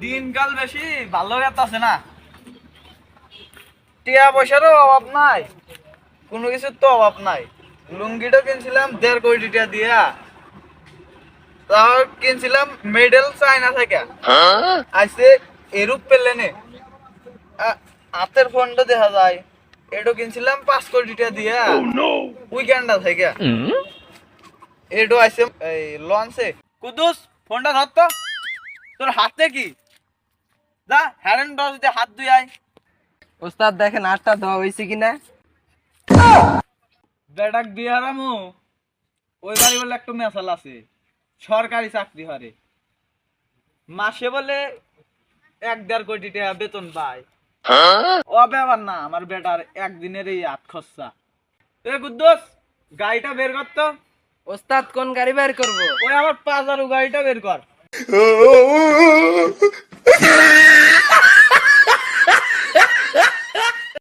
দিনকাল বেশি ভালো আছে না। টিয়া পয়সারও অভাব নাই কোনো কিছুর তো অভাব নাই। লুঙ্গিটা কিনছিলাম দেড় কোটি টাকা দিয়া। তারপর কিনছিলাম মেডেল চাইনা থেকে। আইসে এরূপ পেলে নে আ- হাতের ফোনটা দেখা যায় এটা কিনছিলাম পাঁচ কোটি টাকা দিয়া। উইকেন্ডা থেকে। এটো আইসে এই লঞ্চে কুদুস ফোনটা ধর তো। তোর হাতে কি? যা হ্যারেন দিয়ে হাত ধুই আয়। ওস্তাদ দেখেন আটটা দেওয়া হয়েছে কিনা? বেটাক বিহারামু ওই বাড়ি বলে একটা মেসাল আছে। সরকারি চাকরি হরে। মাসে বলে এক দেড় কোটি টাকা বেতন পায়। ও ব্যাপার না আমার বেটার একদিনের এই আট খরচা। এ গুদ্দোস গাড়িটা বের কর তো। ওস্তাদ কোন গাড়ি বের করব? ওই আমার পাঁচ হাজার গাড়িটা বের কর। oh.